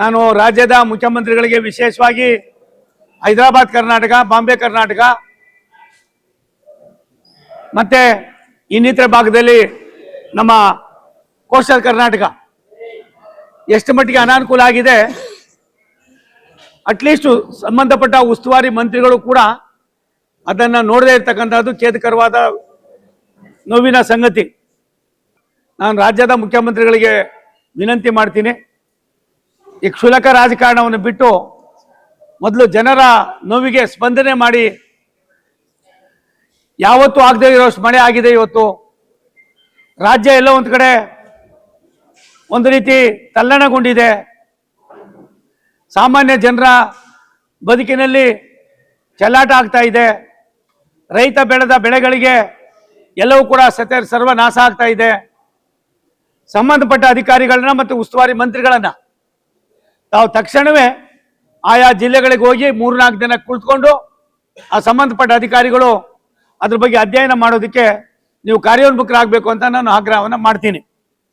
ನಾನು ರಾಜ್ಯದ ಮುಖ್ಯಮಂತ್ರಿಗಳಿಗೆ ವಿಶೇಷವಾಗಿ ಹೈದರಾಬಾದ್ ಕರ್ನಾಟಕ, ಬಾಂಬೆ ಕರ್ನಾಟಕ, ಮತ್ತೆ ಇನ್ನಿತರ ಭಾಗದಲ್ಲಿ ನಮ್ಮ ಕೋಸ್ಟಲ್ ಕರ್ನಾಟಕ. ಎಷ್ಟು ಮಟ್ಟಿಗೆ ಅನಾನುಕೂಲ ಆಗಿದೆ ಅಟ್ಲೀಸ್ಟ್ ಸಂಬಂಧಪಟ್ಟ ಉಸ್ತುವಾರಿ ಮಂತ್ರಿಗಳು ಕೂಡ ಅದನ್ನು ನೋಡದೇ ಇರತಕ್ಕಂಥದ್ದು ಖೇದಕರವಾದ ನೋವಿನ ಸಂಗತಿ. ನಾನು ರಾಜ್ಯದ ಮುಖ್ಯಮಂತ್ರಿಗಳಿಗೆ ವಿನಂತಿ ಮಾಡ್ತೀನಿ. ಈ ಕ್ಷುಲಕ ರಾಜಕಾರಣವನ್ನು ಬಿಟ್ಟು ಮೊದಲು ಜನರ ನೋವಿಗೆ ಸ್ಪಂದನೆ ಮಾಡಿ, ಯಾವತ್ತೂ ಆಗದೇ ಇರೋಷ್ಟು ಮಳೆ ಆಗಿದೆ ಇವತ್ತು. ರಾಜ್ಯ ಎಲ್ಲೋ ಒಂದು ಕಡೆ ಒಂದು ರೀತಿ ತಲ್ಲಣಗೊಂಡಿದೆ. ಸಾಮಾನ್ಯ ಜನರ ಬದುಕಿನಲ್ಲಿ ಚೆಲ್ಲಾಟ ಆಗ್ತಾ ಇದೆ. ರೈತ ಬೆಳೆದ ಬೆಳೆಗಳಿಗೆ ಎಲ್ಲವೂ ಕೂಡ ಸತ್ಯ ಸರ್ವನಾಶ ಆಗ್ತಾ ಇದೆ. ಸಂಬಂಧಪಟ್ಟ ಅಧಿಕಾರಿಗಳನ್ನ ಮತ್ತು ಉಸ್ತುವಾರಿ ಮಂತ್ರಿಗಳನ್ನ ತಾವು ತಕ್ಷಣವೇ ಆಯಾ ಜಿಲ್ಲೆಗಳಿಗೆ ಹೋಗಿ ಮೂರ್ನಾಲ್ಕು ದಿನ ಕುಳಿತುಕೊಂಡು ಆ ಸಂಬಂಧಪಟ್ಟ ಅಧಿಕಾರಿಗಳು ಅದ್ರ ಬಗ್ಗೆ ಅಧ್ಯಯನ ಮಾಡೋದಕ್ಕೆ ನೀವು ಕಾರ್ಯೋನ್ಮುಖರಾಗಬೇಕು ಅಂತ ನಾನು ಆಗ್ರಹವನ್ನು ಮಾಡ್ತೀನಿ.